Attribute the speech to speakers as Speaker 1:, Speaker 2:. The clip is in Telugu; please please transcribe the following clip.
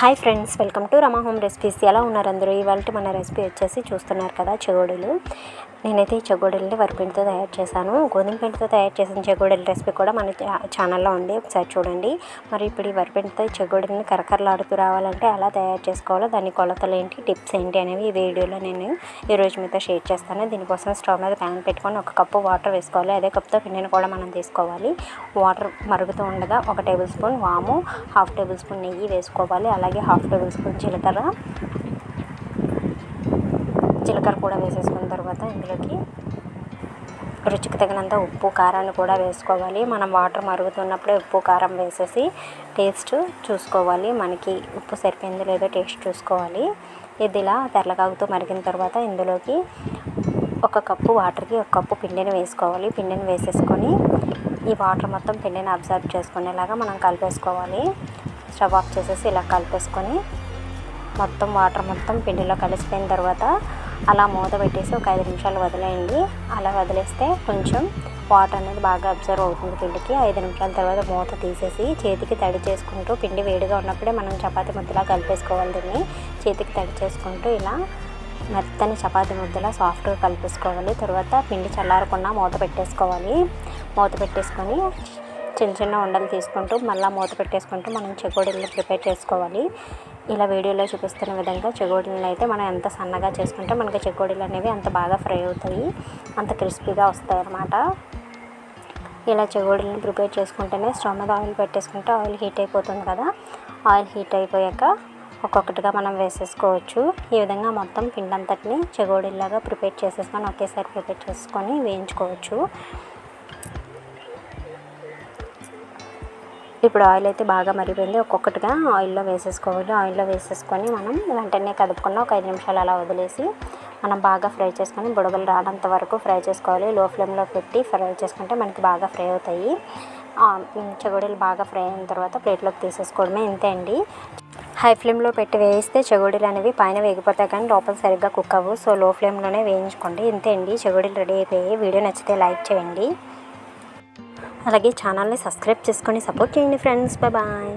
Speaker 1: Hi friends welcome to Rama home recipes. ఎలా ఉన్నారు అందరూ? ఇవాళ మన రెసిపీ వచ్చేసి చూస్తున్నారు కదా చెవుడులు నేనైతే ఈ చెగోడీలని వరిపిండితో తయారు చేశాను. గోధుమ పిండితో తయారు చేసిన చెగోడీల రెసిపీ కూడా మన ఛానల్లో ఉంది. ఒకసారి చూడండి. మరి ఇప్పుడు ఈ వరిపిండితో ఈ చెగోడీలని కరకరలాడుతూ రావాలంటే ఎలా తయారు చేసుకోవాలో దాని కొలతలు ఏంటి టిప్స్ ఏంటి అనేవి ఈ వీడియోలో నేను ఈరోజు మీతో షేర్ చేస్తాను. దీనికోసం స్టవ్ మీద ప్యాన్ పెట్టుకొని ఒక కప్పు వాటర్ వేసుకోవాలి. అదే కప్తో పిండిని కూడా మనం తీసుకోవాలి. వాటర్ మరుగుతూ ఉండగా ఒక టేబుల్ స్పూన్ వాము హాఫ్ టేబుల్ స్పూన్ నెయ్యి వేసుకోవాలి. అలాగే హాఫ్ టేబుల్ స్పూన్ జీలకర్ర జీలకర్ర కూడా వేసేసుకున్న తర్వాత ఇందులోకి రుచికి తగినంత ఉప్పు కారాన్ని కూడా వేసుకోవాలి. మనం వాటర్ మరుగుతున్నప్పుడే ఉప్పు కారం వేసేసి టేస్ట్ చూసుకోవాలి. మనకి ఉప్పు సరిపోయిందో లేదో టేస్ట్ చూసుకోవాలి. ఇది ఇలా తెల్లగాగుతూ మరిగిన తర్వాత ఇందులోకి ఒక కప్పు వాటర్కి ఒక కప్పు పిండిని వేసుకోవాలి. పిండిని వేసేసుకొని ఈ వాటర్ మొత్తం పిండిని అబ్జర్వ్ చేసుకునేలాగా మనం కలిపేసుకోవాలి. స్టవ్ ఆఫ్ చేసేసి ఇలా కలిపేసుకొని మొత్తం వాటర్ మొత్తం పిండిలో కలిసిపోయిన తర్వాత అలా మూత పెట్టేసి ఒక ఐదు నిమిషాలు వదిలేయండి. అలా వదిలేస్తే కొంచెం వాటర్ అనేది బాగా అబ్జర్వ్ అవుతుంది పిండికి. ఐదు నిమిషాల తర్వాత మూత తీసేసి చేతికి తడి చేసుకుంటూ పిండి వేడిగా ఉన్నప్పుడే మనం చపాతి ముద్దలా కలిపేసుకోవాలి దీన్ని. చేతికి తడి చేసుకుంటూ ఇలా మెత్తని చపాతి ముద్దలా సాఫ్ట్గా కలిపేసుకోవాలి. తర్వాత పిండి చల్లారకుండా మూత పెట్టేసుకోవాలి. మూత పెట్టేసుకొని చిన్న చిన్న ఉండలు తీసుకుంటూ మళ్ళీ మూత పెట్టేసుకుంటూ మనం చెకోడీలు ప్రిపేర్ చేసుకోవాలి. ఇలా వీడియోలో చూపిస్తున్న విధంగా చెకోడీలను అయితే మనం ఎంత సన్నగా చేసుకుంటే మనకి చెకోడీలు అనేవి అంత బాగా ఫ్రై అవుతాయి. అంత క్రిస్పీగా వస్తాయి అన్నమాట. ఇలా చెగోడీలను ప్రిపేర్ చేసుకుంటేనే స్టవ్ మీద ఆయిల్ పెట్టేసుకుంటే ఆయిల్ హీట్ అయిపోతుంది కదా. ఆయిల్ హీట్ అయిపోయాక ఒక్కొక్కటిగా మనం వేసేసుకోవచ్చు. ఈ విధంగా మొత్తం పిండంతటిని చెగోడీలాగా ప్రిపేర్ చేసేసుకొని ఒకేసారి ప్రిపేర్ చేసుకొని వేయించుకోవచ్చు. ఇప్పుడు ఆయిల్ అయితే బాగా మరిగిపోయింది. ఒక్కొక్కటిగా ఆయిల్లో వేసేసుకోవాలి. ఆయిల్లో వేసేసుకొని మనం వెంటనే కదుపుకున్న ఒక ఐదు నిమిషాలు అలా వదిలేసి మనం బాగా ఫ్రై చేసుకొని బుడగలు రానంత వరకు ఫ్రై చేసుకోవాలి. లో ఫ్లేమ్లో పెట్టి ఫ్రై చేసుకుంటే మనకి బాగా ఫ్రై అవుతాయి. ఆ, చెగోడీలు బాగా ఫ్రై అయిన తర్వాత ప్లేట్లోకి తీసేసుకోవడమే ఇంతే అండి. హై ఫ్లేమ్లో పెట్టి వేయిస్తే చెగోడీలు అనేవి పైన వేగిపోతాయి కానీ లోపల సరిగ్గా కుక్ అవ్వు సో లో ఫ్లేమ్లోనే వేయించుకోండి. ఇంతే అండి. చెగోడీలు రెడీ అయిపోయాయి. వీడియో నచ్చితే లైక్ చేయండి. అలాగే ఛానల్ని సబ్స్క్రైబ్ చేసుకొని సపోర్ట్ చేయండి ఫ్రెండ్స్. బాయ్